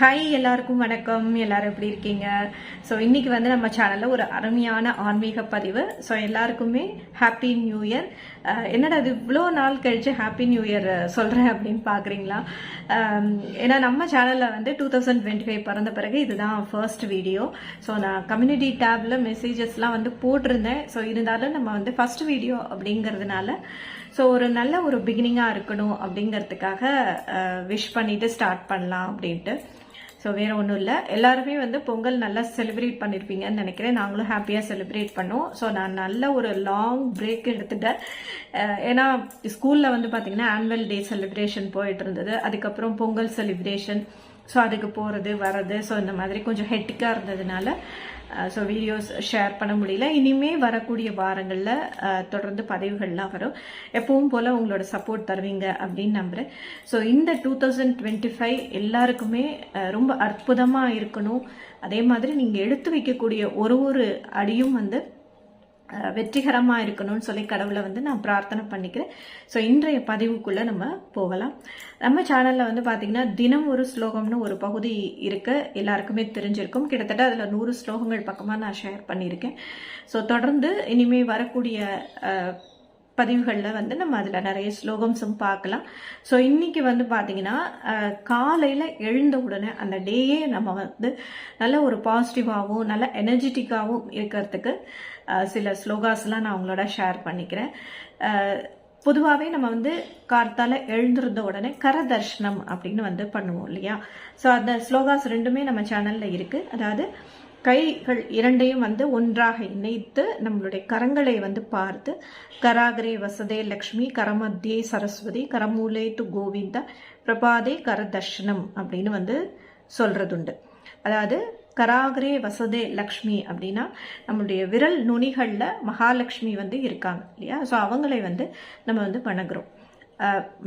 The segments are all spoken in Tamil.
ஹாய் எல்லாருக்கும் வணக்கம். எல்லாரும் எப்படி இருக்கீங்க? ஸோ இன்னைக்கு வந்து நம்ம சேனலில் ஒரு அருமையான ஆன்மீக பதிவு. ஸோ எல்லாருக்குமே ஹாப்பி நியூ இயர் என்னடா அது இவ்வளோ நாள் கழித்து ஹாப்பி நியூ இயர் சொல்கிறேன் அப்படின்னு பார்க்குறீங்களா ஏன்னா நம்ம சேனலில் வந்து டூ தௌசண்ட் டுவெண்ட்டி ஃபைவ் பிறந்த பிறகு இதுதான் ஃபர்ஸ்ட் வீடியோ ஸோ நான் கம்யூனிட்டி டேப்பில் மெசேஜஸ்லாம் வந்து போட்டிருந்தேன். ஸோ இருந்தாலும் நம்ம வந்து ஃபர்ஸ்ட் வீடியோ அப்படிங்கிறதுனால ஸோ ஒரு நல்ல ஒரு பிகினிங்காக இருக்கணும் அப்படிங்கிறதுக்காக விஷ் பண்ணிவிட்டு ஸ்டார்ட் பண்ணலாம் அப்படின்ட்டு. ஸோ வேற ஒன்றும் இல்லை. எல்லாருமே வந்து பொங்கல் நல்லா செலிப்ரேட் பண்ணியிருப்பீங்கன்னு நினைக்கிறேன். நாங்களும் ஹாப்பியாக செலிப்ரேட் பண்ணோம் ஸோ நான் நல்ல ஒரு லாங் பிரேக் எடுத்துட்டேன். ஏன்னா ஸ்கூலில் வந்து பார்த்திங்கன்னா ஆனுவல் டே செலிப்ரேஷன் போயிட்டு இருந்தது. அதுக்கப்புறம் பொங்கல் செலிப்ரேஷன் ஸோ அதுக்கு போகிறது வர்றது ஸோ இந்த மாதிரி கொஞ்சம் ஹெட்டிக்காக இருந்ததுனால ஸோ வீடியோஸ் ஷேர் பண்ண முடியல. இனிமே வரக்கூடிய வாரங்களில் uh, தொடர்ந்து பதிவுகள்லாம் வரும். எப்பவும் போல் உங்களோட சப்போர்ட் தருவீங்க அப்படின்னு நம்புகிறேன் ஸோ இந்த டூ தௌசண்ட் டுவெண்ட்டி ஃபைவ் எல்லாருக்குமே uh, ரொம்ப அற்புதமாக இருக்கணும். அதே மாதிரி நீங்கள் எடுத்து வைக்கக்கூடிய ஒரு ஒரு அடியும் வந்து வெற்றிகரமாக இருக்கணும்னு சொல்லி கடவுளை வந்து நான் பிரார்த்தனை பண்ணிக்கிறேன். ஸோ இன்றைய பதிவுக்குள்ளே நம்ம போகலாம். நம்ம சேனலில் வந்து பார்த்திங்கன்னா தினம் ஒரு ஸ்லோகம்னு ஒரு பகுதி இருக்கு. எல்லாருக்குமே தெரிஞ்சிருக்கும். கிட்டத்தட்ட அதில் நூறு ஸ்லோகங்கள் பக்கமாக நான் ஷேர் பண்ணியிருக்கேன். ஸோ தொடர்ந்து இனிமேல் வரக்கூடிய பதிவுகளில் வந்து நம்ம அதில் நிறைய ஸ்லோகம்ஸும் பார்க்கலாம். ஸோ இன்றைக்கி வந்து பார்த்தீங்கன்னா காலையில் எழுந்த உடனே அந்த டேயே நம்ம வந்து நல்ல ஒரு பாசிட்டிவாகவும் நல்ல எனர்ஜெட்டிக்காகவும் இருக்கிறதுக்கு சில ஸ்லோகாஸ்லாம் நான் உங்களோட ஷேர் பண்ணிக்கிறேன். பொதுவாகவே நம்ம வந்து கார்த்தால எழுந்திருந்த உடனே கரதர்ஷனம் அப்படின்னு வந்து பண்ணுவோம் இல்லையா? ஸோ அந்த ஸ்லோகாஸ் ரெண்டுமே நம்ம சேனலில் இருக்குது அதாவது கைகள் இரண்டையும் வந்து ஒன்றாக இணைத்து நம்மளுடைய கரங்களை வந்து பார்த்து கராகரே வசதே லக்ஷ்மி கரமத்தியே சரஸ்வதி கரமூலே து கோவிந்த பிரபாதே கரதர்ஷனம் அப்படின்னு வந்து சொல்கிறதுண்டு அதாவது கராகரே வசதே லக்ஷ்மி அப்படின்னா நம்மளுடைய விரல் நுனிகளில் மகாலட்சுமி வந்து இருக்காங்க இல்லையா? ஸோ அவங்களை வந்து நம்ம வந்து வணங்குறோம்.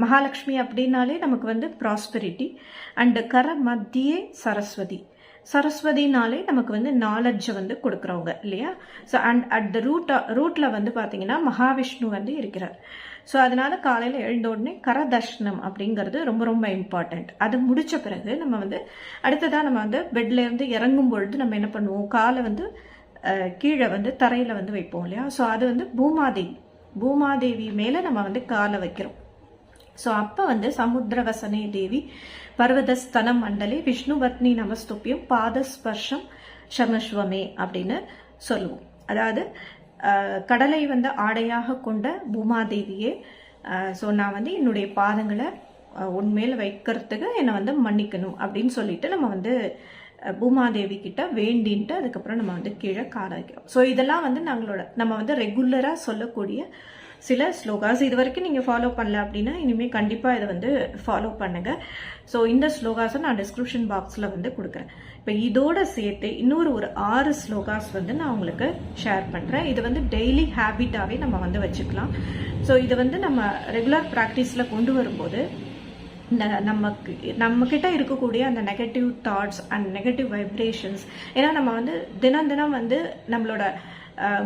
மகாலட்சுமி அப்படின்னாலே நமக்கு வந்து ப்ராஸ்பெரிட்டி அண்டு கர மத்தியே சரஸ்வதி. சரஸ்வதினாலே நமக்கு வந்து நாலெட்ஜை வந்து கொடுக்குறவங்க இல்லையா? So and at the root ரூட்டில் வந்து பார்த்தீங்கன்னா மகாவிஷ்ணு வந்து இருக்கிறார். ஸோ அதனால காலையில் எழுந்த உடனே கரதர்ஷனம் அப்படிங்கிறது ரொம்ப ரொம்ப இம்பார்ட்டண்ட் அது முடித்த பிறகு நம்ம வந்து அடுத்ததாக நம்ம வந்து பெட்லேருந்து இறங்கும் பொழுது நம்ம என்ன பண்ணுவோம்? காலை வந்து கீழே வந்து தரையில் வந்து வைப்போம் இல்லையா? ஸோ அது வந்து பூமாதேவி பூமாதேவி மேலே நம்ம வந்து காலை வைக்கிறோம். ஸோ அப்போ வந்து சமுத்திரவசனே தேவி பர்வதஸ்தனம் மண்டலே விஷ்ணு பத்னி நமஸ்துப்பியம் பாதஸ்பர்ஷம் சமஸ்வமே அப்படின்னு சொல்லுவோம். அதாவது கடலை வந்து ஆடையாக கொண்ட பூமாதேவியே ஸோ நான் வந்து என்னுடைய பாதங்களை உண்மையில் வைக்கிறதுக்கு என்னை வந்து மன்னிக்கணும் அப்படின்னு சொல்லிட்டு நம்ம வந்து பூமாதேவி கிட்ட வேண்டின்ட்டு அதுக்கப்புறம் நம்ம வந்து கீழே காலை ஸோ இதெல்லாம் வந்து நம்மளோட நம்ம வந்து ரெகுலராக சொல்லக்கூடிய சில ஸ்லோகாஸ் இது வரைக்கும் நீங்கள் ஃபாலோ பண்ணல அப்படின்னா இனிமேல் கண்டிப்பாக இதை வந்து ஃபாலோ பண்ணுங்கள் ஸோ இந்த ஸ்லோகாஸை நான் டிஸ்கிரிப்ஷன் பாக்ஸில் வந்து கொடுக்குறேன். இப்போ இதோட சேர்த்து இன்னொரு ஒரு ஆறு ஸ்லோகாஸ் வந்து நான் உங்களுக்கு ஷேர் பண்ணுறேன் இது வந்து டெய்லி ஹேபிட்டாகவே நம்ம வந்து வச்சுக்கலாம். ஸோ இது வந்து நம்ம ரெகுலர் ப்ராக்டிஸில் கொண்டு வரும்போது நமக்கு நம்ம கிட்ட இருக்கக்கூடிய அந்த negative thoughts and negative vibrations ஏன்னா நம்ம வந்து தினம் தினம் வந்து நம்மளோட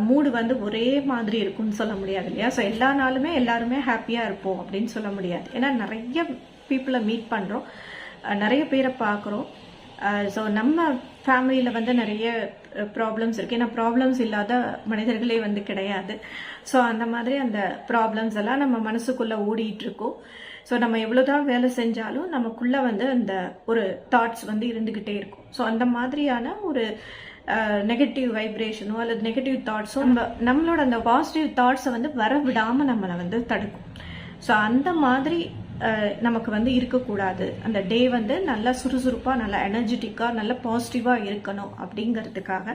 மூடு வந்து ஒரே மாதிரி இருக்கும்னு சொல்ல முடியாது இல்லையா? ஸோ எல்லா நாளுமே எல்லாருமே ஹாப்பியாக இருப்போம் அப்படின்னு சொல்ல முடியாது. ஏன்னா நிறைய பீப்புளை மீட் பண்ணுறோம் நிறைய பேரை பார்க்குறோம். ஸோ நம்ம ஃபேமிலியில் வந்து நிறைய ப்ராப்ளம்ஸ் இருக்குது ஏன்னா ப்ராப்ளம்ஸ் இல்லாத மனிதர்களே வந்து கிடையாது. ஸோ அந்த மாதிரி அந்த ப்ராப்ளம்ஸ் எல்லாம் நம்ம மனசுக்குள்ளே ஓடிட்டுருக்கோம் ஸோ நம்ம எவ்வளோதான் வேலை செஞ்சாலும் நமக்குள்ளே வந்து அந்த ஒரு தாட்ஸ் வந்து இருந்துக்கிட்டே இருக்கும். ஸோ அந்த மாதிரியான ஒரு நெகட்டிவ் வைப்ரேஷனோ அல்லது நெகட்டிவ் தாட்ஸோ நம்ம நம்மளோட அந்த பாசிட்டிவ் தாட்ஸை வந்து வர விடாமல் நம்மளை வந்து தடுக்கும். ஸோ அந்த மாதிரி நமக்கு வந்து இருக்கக்கூடாது. அந்த டே வந்து நல்லா சுறுசுறுப்பாக நல்லா எனர்ஜெட்டிக்காக நல்லா பாசிட்டிவாக இருக்கணும் அப்படிங்கிறதுக்காக.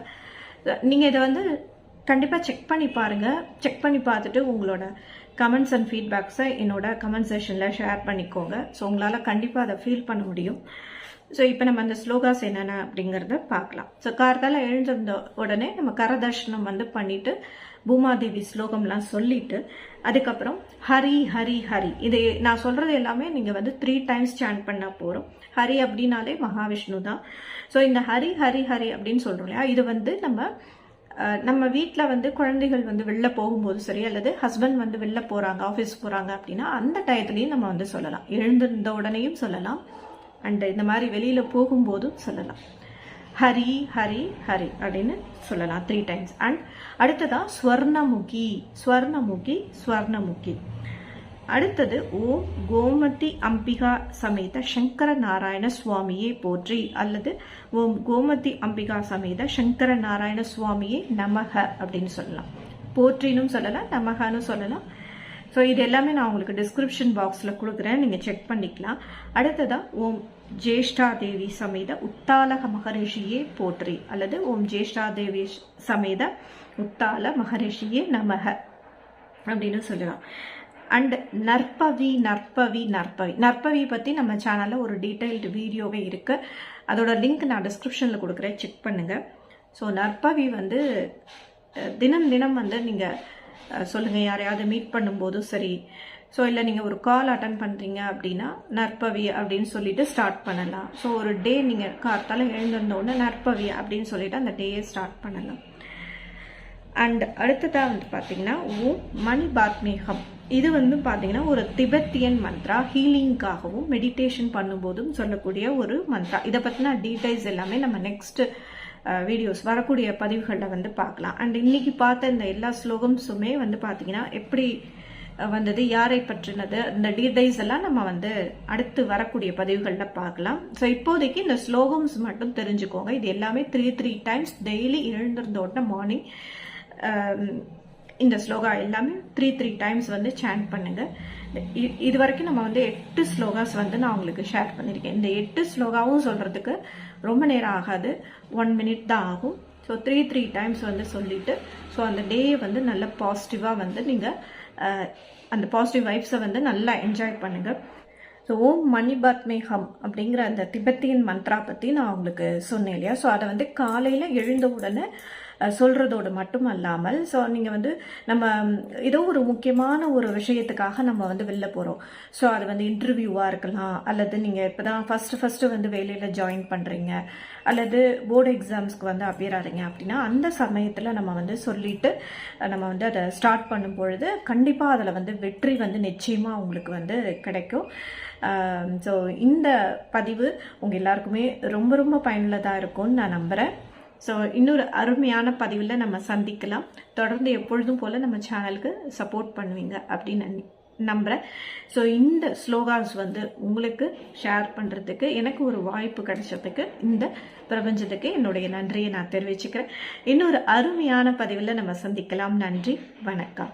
நீங்கள் இதை வந்து கண்டிப்பாக செக் பண்ணி பாருங்கள் செக் பண்ணி பார்த்துட்டு உங்களோட கமெண்ட்ஸ் அண்ட் ஃபீட்பேக்ஸை என்னோட கமெண்ட் செஷனில் ஷேர் பண்ணிக்கோங்க. ஸோ உங்களால் கண்டிப்பாக அதை ஃபீல் பண்ண முடியும். ஸோ இப்போ நம்ம அந்த ஸ்லோகாஸ் என்னென்ன அப்படிங்கிறத பார்க்கலாம். ஸோ கார்த்தால எழுந்திருந்த உடனே நம்ம கரதர்ஷனம் வந்து பண்ணிட்டு பூமாதேவி ஸ்லோகம்லாம் சொல்லிட்டு அதுக்கப்புறம் ஹரி ஹரி ஹரி. இது நான் சொல்கிறது எல்லாமே நீங்கள் வந்து த்ரீ டைம்ஸ் சாண்ட் பண்ணால் போகிறோம் ஹரி அப்படின்னாலே மகாவிஷ்ணு தான் ஸோ இந்த ஹரி ஹரி ஹரி அப்படின்னு சொல்கிறோம் இல்லையா? இது வந்து நம்ம நம்ம வீட்டில் வந்து குழந்தைகள் வந்து வெளில போகும்போது சரி அல்லது ஹஸ்பண்ட் வந்து வெளில போகிறாங்க ஆஃபீஸ் போகிறாங்க அப்படின்னா அந்த டயத்துலையும் நம்ம வந்து சொல்லலாம். எழுந்திருந்த உடனேயும் சொல்லலாம். அண்ட் இந்த மாதிரி வெளியில் போகும்போதும் சொல்லலாம். ஹரி ஹரி ஹரி அப்படின்னு சொல்லலாம் த்ரீ டைம்ஸ் அண்ட் அடுத்ததாக ஸ்வர்ணமுகி ஸ்வர்ணமுகி ஸ்வர்ணமுகி. அடுத்தது ஓம் கோமதி அம்பிகா சமேத சங்கர நாராயண சுவாமியை போற்றி அல்லது ஓம் கோமதி அம்பிகா சமேத சங்கர நாராயண சுவாமியை நமக அப்படின்னு சொல்லலாம். போற்றினும் சொல்லலாம் நமகன்னு சொல்லலாம். ஸோ இது எல்லாமே நான் உங்களுக்கு டிஸ்கிரிப்ஷன் பாக்ஸில் கொடுக்குறேன் நீங்கள் செக் பண்ணிக்கலாம். அடுத்ததாக ஓம் ஜேஷ்டா தேவி சமேத உத்தாலக மகரிஷியே போற்றி அல்லது ஓம் ஜேஷ்டா தேவி சமேத உத்தால மகரிஷியே நமக அப்படின்னு சொல்லலாம். அண்ட் நற்பவி நற்பவி நற்பவி. நற்பவி பற்றி நம்ம சேனலில் ஒரு டீட்டெயில்டு வீடியோவே இருக்குது அதோட லிங்க் நான் டிஸ்கிரிப்ஷனில் கொடுக்குறேன். செக் பண்ணுங்கள் ஸோ நற்பவி வந்து தினம் தினம் வந்து நீங்கள் சொல்லுங்கள் யாரையாவது மீட் பண்ணும்போதும் சரி. ஸோ இல்லை நீங்கள் ஒரு கால் அட்டன் பண்ணுறீங்க அப்படின்னா நற்பவி அப்படின்னு சொல்லிட்டு ஸ்டார்ட் பண்ணலாம். ஸோ ஒரு டே நீங்கள் கார்த்தால எழுந்திருந்தோடனே நற்பவி அப்படின்னு சொல்லிட்டு அந்த டேயை ஸ்டார்ட் பண்ணலாம். அண்ட் அடுத்ததாக வந்து பார்த்தீங்கன்னா ஓ மணி பாத்மேகம் இது வந்து பார்த்தீங்கன்னா ஒரு திபெத்தியன் மந்த்ரா ஹீலிங்காகவும் மெடிடேஷன் பண்ணும்போதும் சொல்லக்கூடிய ஒரு மந்த்ரா. இதை பற்றின டீட்டெயில்ஸ் எல்லாமே நம்ம நெக்ஸ்ட் வீடியோஸ் வரக்கூடிய பதிவுகளில் வந்து பார்க்கலாம். அண்ட் இன்னைக்கு பார்த்த இந்த எல்லா ஸ்லோகம்ஸுமே வந்து பார்த்தீங்கன்னா எப்படி வந்தது யாரை பற்றினது இந்த டீடைல்ஸ் எல்லாம் நம்ம வந்து அடுத்து வரக்கூடிய பதிவுகளில் பார்க்கலாம். ஸோ இப்போதைக்கு இந்த ஸ்லோகம்ஸ் மட்டும் தெரிஞ்சுக்கோங்க. இது எல்லாமே த்ரீ த்ரீ டைம்ஸ் டெய்லி எழுந்திருந்த உடனே மார்னிங் இந்த ஸ்லோகா எல்லாமே த்ரீ த்ரீ டைம்ஸ் வந்து சேண்ட் பண்ணுங்க. இது வரைக்கும் நம்ம வந்து எட்டு ஸ்லோகாஸ் வந்து நான் உங்களுக்கு ஷேர் பண்ணியிருக்கேன் இந்த எட்டு ஸ்லோகாவும் சொல்கிறதுக்கு ரொம்ப நேரம் ஆகாது. ஒன் மினிட் தான் ஆகும். ஸோ த்ரீ த்ரீ டைம்ஸ் வந்து சொல்லிட்டு ஸோ அந்த டேயை வந்து நல்ல பாசிட்டிவாக வந்து நீங்கள் அந்த பாசிட்டிவ் வைப்ஸை வந்து நல்லா என்ஜாய் பண்ணுங்கள் ஸோ ஓம் மணி ஹம் அப்படிங்கிற அந்த திபெத்தியன் மந்த்ரா பற்றி நான் உங்களுக்கு சொன்னேன் இல்லையா? ஸோ அதை வந்து காலையில் எழுந்த உடனே சொல்கிறதோடு மட்டும் அல்லாமல் ஸோ நீங்கள் வந்து நம்ம ஏதோ ஒரு முக்கியமான ஒரு விஷயத்துக்காக நம்ம வந்து வெளில போகிறோம் ஸோ அது வந்து இன்டர்வியூவாக இருக்கலாம் அல்லது நீங்கள் இப்போ தான் ஃபஸ்ட்டு ஃபஸ்ட்டு வந்து வேலையில் ஜாயின் பண்ணுறீங்க அல்லது போர்டு எக்ஸாம்ஸ்க்கு வந்து அப்பியர் அப்படின்னா அந்த சமயத்தில் நம்ம வந்து சொல்லிட்டு நம்ம வந்து அதை ஸ்டார்ட் பண்ணும் பொழுது கண்டிப்பாக அதில் வந்து வெற்றி வந்து நிச்சயமாக உங்களுக்கு வந்து கிடைக்கும். ஸோ இந்த பதிவு உங்கள் எல்லாருக்குமே ரொம்ப ரொம்ப பயனுள்ளதாக இருக்கும்னு நான் நம்புகிறேன் ஸோ இன்னொரு அருமையான பதிவில் நம்ம சந்திக்கலாம். தொடர்ந்து எப்பொழுதும் போல் நம்ம சேனலுக்கு சப்போர்ட் பண்ணுவீங்க அப்படின்னு நம்புகிறேன் ஸோ இந்த ஸ்லோகாஸ் வந்து உங்களுக்கு ஷேர் பண்ணுறதுக்கு எனக்கு ஒரு வாய்ப்பு கிடைச்சதுக்கு இந்த பிரபஞ்சத்துக்கு என்னுடைய நன்றியை நான் தெரிவிச்சுக்கிறேன். இன்னொரு அருமையான பதிவில் நம்ம சந்திக்கலாம். நன்றி வணக்கம்.